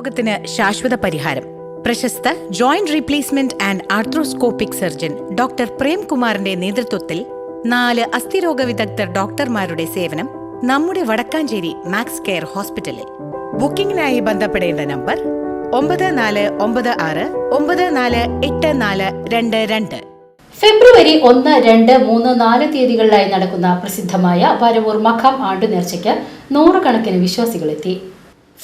രോഗത്തിന് ശാശ്വത പരിഹാരം. പ്രശസ്ത joint replacement and arthroscopic surgeon doctor പ്രേംകുമാറിന്റെ നേതൃത്വത്തിൽ നാല് അസ്ഥിരോഗ വിദഗ്ധർ ഡോക്ടർമാരുടെ സേവനം നമ്മുടെ വടക്കാഞ്ചേരി മാക്സ് കെയർ ഹോസ്പിറ്റലിൽ. ബുക്കിംഗിനായി ബന്ധപ്പെടേണ്ട നമ്പർ ഒമ്പത് നാല് ഒമ്പത് ആറ് ഒമ്പത് നാല് എട്ട് നാല് രണ്ട് രണ്ട്. ഫെബ്രുവരി ഒന്ന് രണ്ട് മൂന്ന് നാല് തീയതികളിലായി നടക്കുന്ന പ്രസിദ്ധമായ വരവൂർ മഖാം ആണ്ടു നേർച്ചയ്ക്ക് നൂറുകണക്കിന് വിശ്വാസികളെത്തി.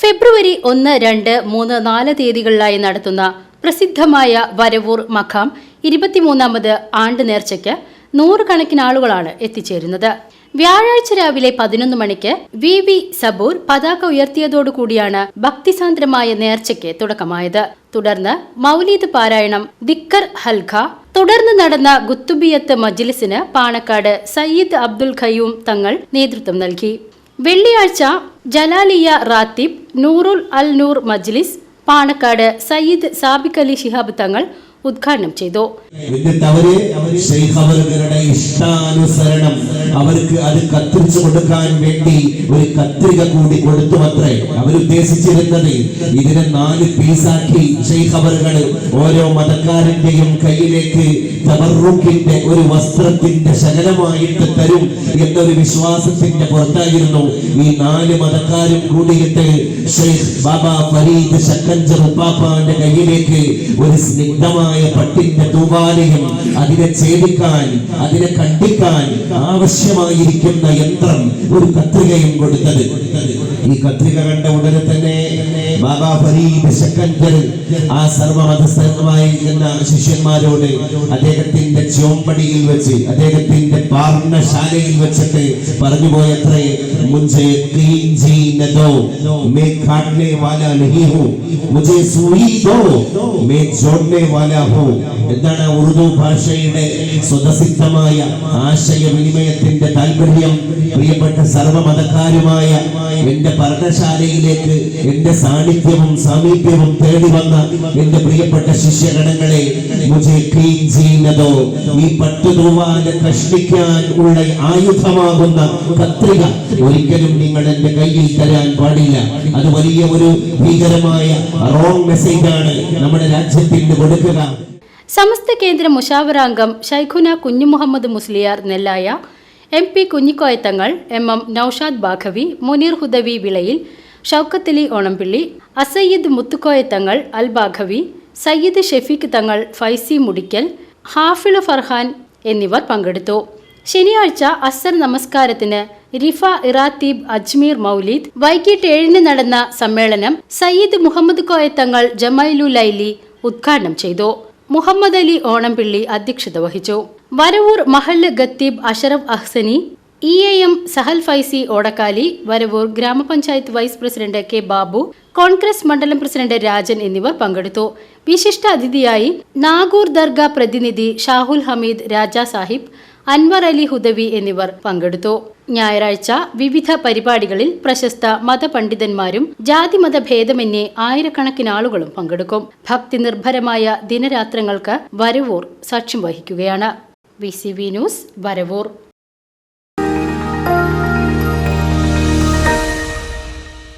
ഫെബ്രുവരി ഒന്ന് രണ്ട് മൂന്ന് നാല് തീയതികളിലായി നടത്തുന്ന പ്രസിദ്ധമായ വരവൂർ മഖാം ഇരുപത്തിമൂന്നാമത് ആണ്ട് നേർച്ചയ്ക്ക് നൂറുകണക്കിന് ആളുകളാണ് എത്തിച്ചേരുന്നത്. വ്യാഴാഴ്ച രാവിലെ പതിനൊന്ന് മണിക്ക് വി വി സബൂർ പതാക ഉയർത്തിയതോടുകൂടിയാണ് ഭക്തിസാന്ദ്രമായ നേർച്ചയ്ക്ക് തുടക്കമായത്. തുടർന്ന് മൗലീദ് പാരായണം ദിക്കർ ഹൽഖ തുടർന്ന് നടന്ന ഗുത്തുബിയത്ത് മജ്ലിസിന് പാണക്കാട് സയ്യിദ് അബ്ദുൽ ഖയ്യൂം തങ്ങൾ നേതൃത്വം നൽകി. വെള്ളിയാഴ്ച ജലാലിയ റാത്തിബ് നൂറുൽ അൽ നൂർ മജ്ലിസ് പാണക്കാട് സയ്യിദ് സാബിഖ് അലി ശിഹാബ് തങ്ങൾ ഉദ്ഘാടനം ചെയ്തു. എന്നിട്ട് അവർ അവരുടെ ഇഷ്ടാനുസരണം അവർക്ക് അത് കത്തിച്ചു കൊടുക്കാൻ വേണ്ടി ഒരു കത്രിക കൂടി കൊടുത്തു അത്രേ അവരുദ്ദേശിച്ചിരുന്നത് ഇതിനെ നാല് പീസാക്കി ശൈഖ് ഓരോ മതക്കാരന്റെയും കയ്യിലേക്ക് തബറുക്കിന്റെ ഒരു വസ്ത്രത്തിന്റെ ശകലമായിട്ട് തരും എന്നൊരു വിശ്വാസത്തിന്റെ പുറത്തായിരുന്നു ഈ നാല് മതക്കാരും കൂടിയിട്ട് ഷെയ്ഖ് ബാബ ഫരീദ് ശക്കഞ്ചർ ഉപ്പാപ്പാന്റെ കയ്യിലേക്ക് ഒരു സ്നിഗ്ധമായ പട്ടിന്റെ തൂവാലയും അതിനെ ഛേദിക്കാൻ അതിനെ കണ്ടിക്കാൻ ആവശ്യമായിരിക്കുന്ന യന്ത്രം ഒരു കത്രികയും കൊടുത്തത്. ഈ കത്രിക കണ്ട ഉടനെ തന്നെ ബാബാ ഫരീദ് ശക്കൻകൽ ആ സർവമതസ്ഥമായിരിക്കുന്ന ശിഷ്യന്മാരോട് അദ്ദേഹത്തിന്റെ ചോമ്പടിയിൽ വെച്ച് അദ്ദേഹത്തിന്റെ പാർണശാലയിൽ വെച്ചിട്ട് പറഞ്ഞു പോയത്രേ മുഞ്ചേ തീൻ ജീ നദോ മേ കാട്ടനെ വാല നഹി ഹൂ മുജേ സൂയി ദോ മേ ജോഡ്നെ വാല ഹൂ എന്താണ് ഉറുദു ഭാഷയുടെ സ്വതസിദ്ധമായ ആശയവിനിമയത്തിന്റെ താല്പര്യം പ്രിയപ്പെട്ട സർവമതക്കാരുമായ എന്റെ പഠനശാലയിലേക്ക് എന്റെ സാന്നിധ്യവും സാമീപ്യവും തേടി വന്ന എന്റെ പ്രിയപ്പെട്ട ശിഷ്യഗണങ്ങളെ ചെയ്യുന്നതോ ഈ പട്ടുതൂവാല കഷ്ണിക്കാൻ ഉള്ള ആയുധമാകുന്ന കത്രിക ഒരിക്കലും നിങ്ങൾ എന്റെ കയ്യിൽ തരാൻ പാടില്ല. അത് വലിയ ഒരു ഭീകരമായ റോങ് മെസ്സേജ് ആണ്. നമ്മുടെ രാജ്യത്തിന് കൊടുക്കുക. സമസ്ത കേന്ദ്ര മുഷാവറാംഗം Shaikhuna Kunhimuhammed Musliyar Nellaya M P Kunhikoyathangal M M Noushad Baqavi Muneer Hudavi Vilayil Shoukathali Onampilly Assayyid Muthukoyathangal Al Baqavi Sayyid Shefeeq Thangal Faizy Mudikkal Hafil Farhan എന്നിവർ പങ്കെടുത്തു. ശനിയാഴ്ച അസർ നമസ്കാരത്തിന് റിഫ ഇറാത്തീബ് അജ്മീർ മൗലീദ് വൈകിട്ട് ഏഴിന് നടന്ന സമ്മേളനം സയ്യിദ് മുഹമ്മദ് കോയത്തങ്ങൾ ജമൈലു ലൈലി ഉദ്ഘാടനം ചെയ്തു. മുഹമ്മദ് അലി ഓണംപിള്ളി അധ്യക്ഷത വഹിച്ചു. വരവൂർ മഹല്ല് ഗത്തീബ് Ashraf Ahsani E A M Sahal Faizy Odakkali Varavoor grama panchayat vice president K Babu Congress മണ്ഡലം പ്രസിഡന്റ് രാജൻ എന്നിവർ പങ്കെടുത്തു. വിശിഷ്ട അതിഥിയായി നാഗൂർ ദർഗ പ്രതിനിധി ഷാഹുൽ ഹമീദ് രാജാ സാഹിബ് അൻവർ അലി ഹുദവി എന്നിവർ പങ്കെടുത്തു. ഞായറാഴ്ച വിവിധ പരിപാടികളിൽ പ്രശസ്ത മതപണ്ഡിതന്മാരും ജാതിമത ഭേദമന്യേ ആയിരക്കണക്കിന് ആളുകളും പങ്കെടുക്കും. ഭക്തി നിർഭരമായ ദിനരാത്രങ്ങൾക്ക് വരവൂർ സാക്ഷ്യം വഹിക്കുകയാണ്. V news Varavoor.